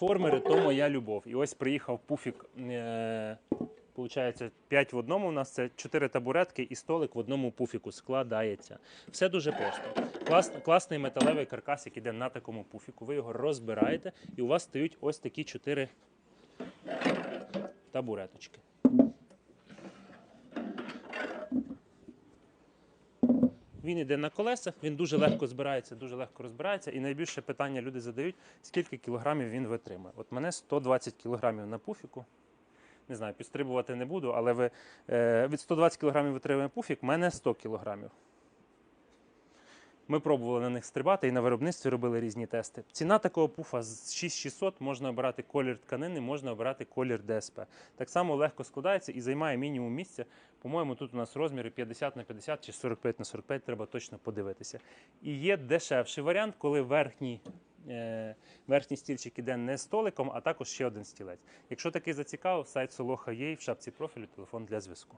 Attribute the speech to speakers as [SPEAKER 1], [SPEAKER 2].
[SPEAKER 1] Трансформери то моя любов. І ось приїхав пуфік. Е, Получається, 5 в одному. У нас це 4 табуретки і столик в одному пуфіку складається. Все дуже просто. Клас, класний металевий каркас, який йде на такому пуфіку. Ви його розбираєте, і у вас стають ось такі 4 табуреточки. Він йде на колесах, він дуже легко збирається, дуже легко розбирається. І найбільше питання люди задають, скільки кілограмів він витримує. От мене 120 кілограмів на пуфіку. Не знаю, підстрибувати не буду, але ви, е, від 120 кілограмів витримує пуфік, мене 100 кілограмів. Ми пробували на них стрибати і на виробництві робили різні тести. Ціна такого пуфа з 6600 можна обирати колір тканини, можна обирати колір ДСП. Так само легко складається і займає мінімум місця. По-моєму, тут у нас розміри 50 на 50 чи 45 на 45, треба точно подивитися. І є дешевший варіант, коли верхній, е, верхній стільчик іде не столиком, а також ще один стілець. Якщо такий зацікавив, сайт Солоха є в шапці профілю телефон для зв'язку.